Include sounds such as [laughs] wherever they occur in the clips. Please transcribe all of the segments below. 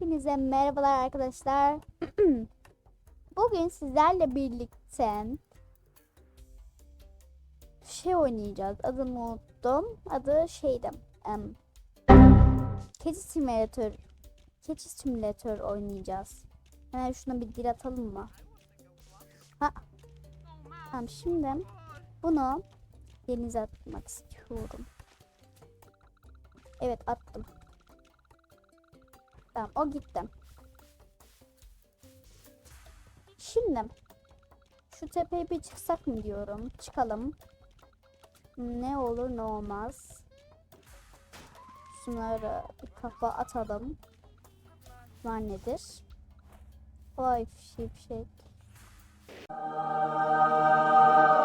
Hepinize merhabalar arkadaşlar. [clears throat] Bugün sizlerle birlikte şey oynayacağız. Adını unuttum. Adı şeydi. em, Keçi simülatör. Keçi simülatör oynayacağız. Hemen şuna bir dil atalım mı? Ha. Tamam şimdi bunu denize atmak istiyorum. Evet attım. Tamam o gitti. Şimdi şu tepeye bir çıksak mı diyorum. Çıkalım. Ne olur ne olmaz. Şunları bir kafa atalım. Var nedir? Vay fişek. Tamam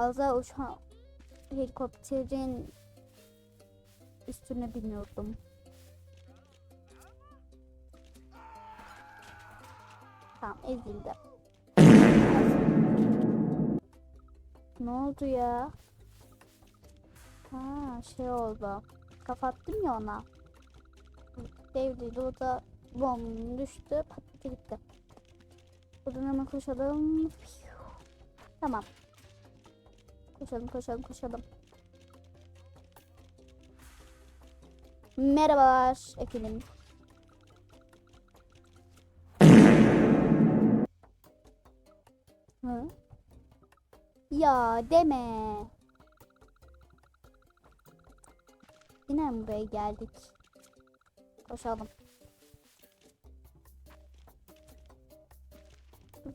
Azra uçan helikopterin üstüne biniyordum. Tamam ezildi. [laughs] ne oldu ya? Ha şey oldu. Kapattım ya ona. Devrildi o da bom düştü patladı gitti. Buradan hemen koşalım. Tamam. Koşalım koşalım koşalım. Merhabalar efendim. Hı? Ya deme. Yine mi buraya geldik? Koşalım.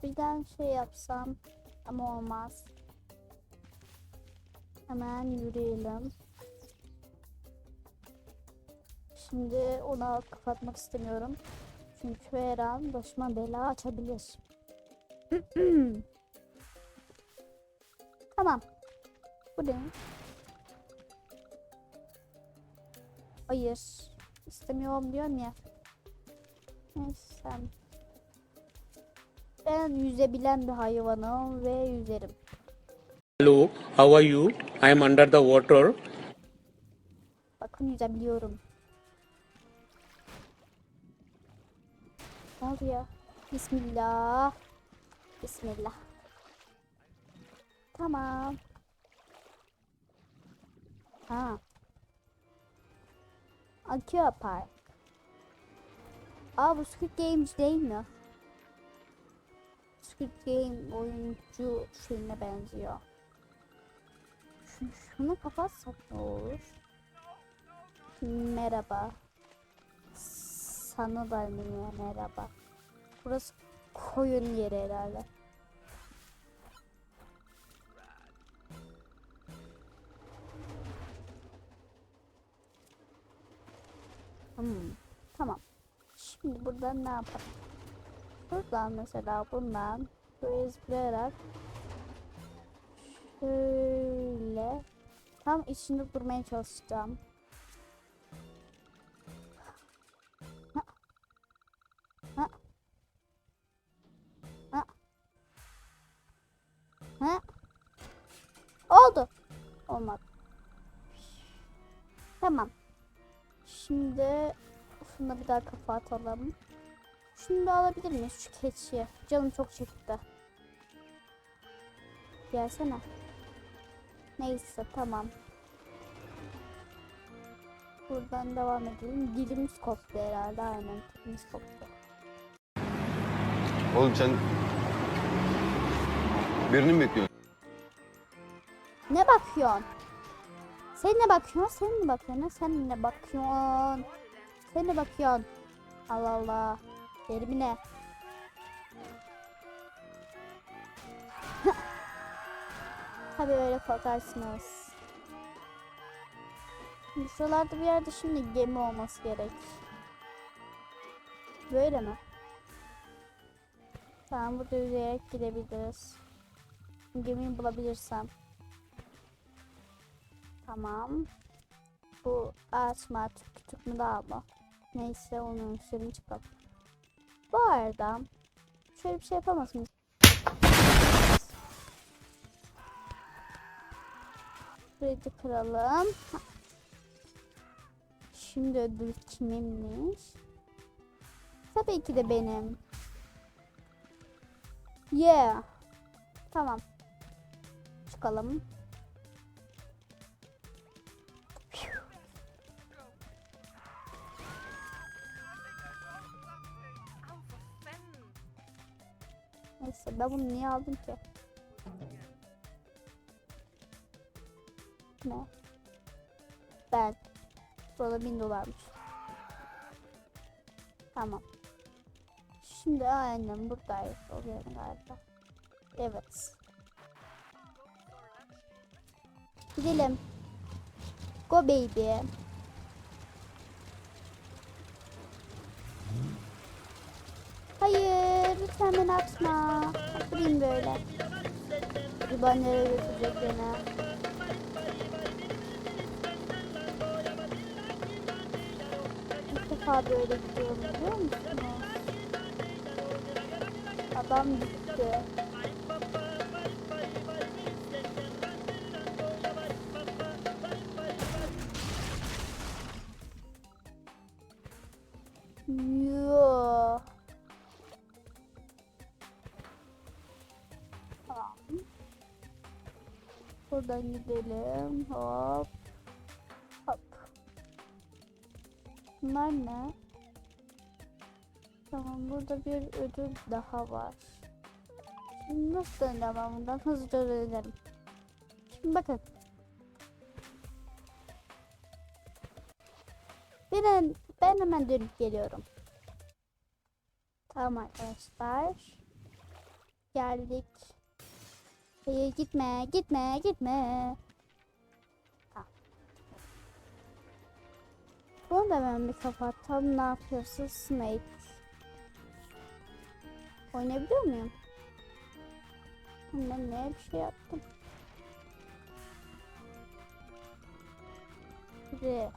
Birden şey yapsam ama olmaz. Hemen yürüyelim. Şimdi ona kapatmak istemiyorum. Çünkü her an başıma bela açabilir. [clears throat] tamam. Bu ne? Hayır. İstemiyorum diyorum ya. Neyse. Ben yüzebilen bir hayvanım ve yüzerim. Hello, how are you? I am under the water. Bakın yüzebiliyorum. Ne oldu ya? Bismillah. Bismillah. Tamam. Ha. Aqua Park. Aa bu Squid Games değil mi? Squid Game oyuncu şeyine benziyor. Şunu, kapatsak ne olur? Merhaba. Sana da merhaba. Burası koyun yeri herhalde. Hmm, tamam. Şimdi buradan ne yapalım? Buradan mesela bundan böyle zıplayarak şöyle tam içinde durmaya çalışacağım. Ha. Ha. Ha. Oldu. Olmadı. Tamam. Şimdi şuna bir daha kafa atalım. Şunu da alabilir miyiz şu keçiyi? Canım çok çekti. Gelsene. Neyse tamam. Buradan devam edelim. Dilimiz koptu herhalde aynen. Dilimiz koptu. Oğlum sen birini mi bekliyorsun? Ne bakıyorsun? Sen ne bakıyorsun? Sen ne bakıyorsun? Sen ne bakıyorsun? Sen ne bakıyorsun? Allah Allah. Derimi ne? Tabii öyle korkarsınız. Şuralarda bir yerde şimdi gemi olması gerek. Böyle mi? Tamam burada yürüyerek gidebiliriz. Gemiyi bulabilirsem. Tamam. Bu ağaç mı artık küçük mü daha mı? Neyse onun üstüne çıkalım. Bu arada şöyle bir şey yapamaz mıyız? Da kıralım. Şimdi ödül kiminmiş? Tabii ki de benim. Yeah. Tamam. Çıkalım. Neyse ben bunu niye aldım ki? Ne? Ben. Burada bin dolarmış. Tamam. Şimdi aynen buradayız oluyor galiba. Evet. Gidelim. Go baby. Hayır, lütfen beni atma. Oturayım böyle. Acaba nereye götürecek beni? Defa böyle gidiyorum biliyor musunuz? Adam gitti. Yoo. Tamam. Buradan gidelim. Hop. Bunlar ne? Tamam burada bir ödül daha var. Şimdi nasıl döneceğim ben bundan? Hızlıca dönerim. Şimdi bakın. Ben, ben hemen dönüp geliyorum. Tamam arkadaşlar. Geldik. Hayır gitme, gitme, gitme. Bunu da ben bir kapatalım. Ne yapıyorsun Snake? Oynayabiliyor muyum? Ben ne bir şey yaptım. Re.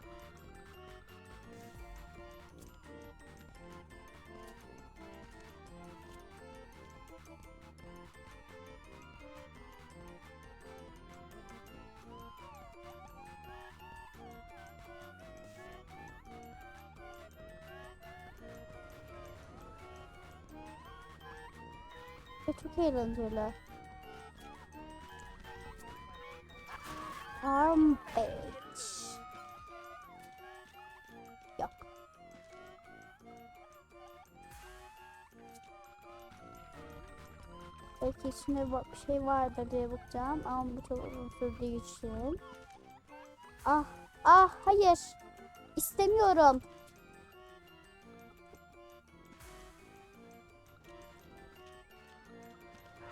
Ve çok eğlenceli. Armpage. Yok. Belki içinde bir şey vardır diye bakacağım ama bu çok uzun sürdüğü için. Ah, ah hayır. İstemiyorum.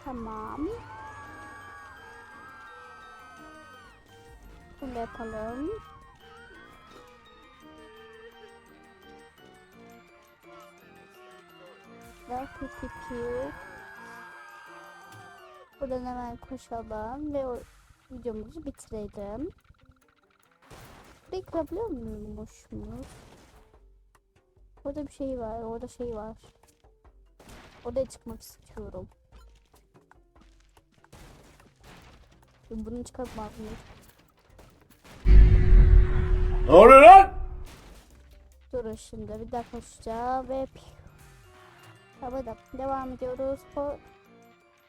Tamam. Bunu yapalım. Ve pipi Buradan hemen koşalım ve o videomuzu bitirelim. Burayı kırabiliyor muymuşuz? Orada bir şey var, orada şey var. Oraya çıkmak istiyorum. Şimdi Bunu çıkartmak mıyız? Ne oluyor lan? Durun şimdi bir daha koşacağım ve piu. Tamam da devam ediyoruz. Ko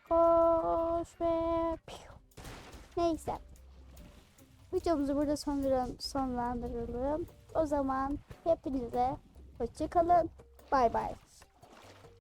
koş ve piu. Neyse. Videomuzu burada son sonlandıralım. O zaman hepinize hoşçakalın. Bay bay.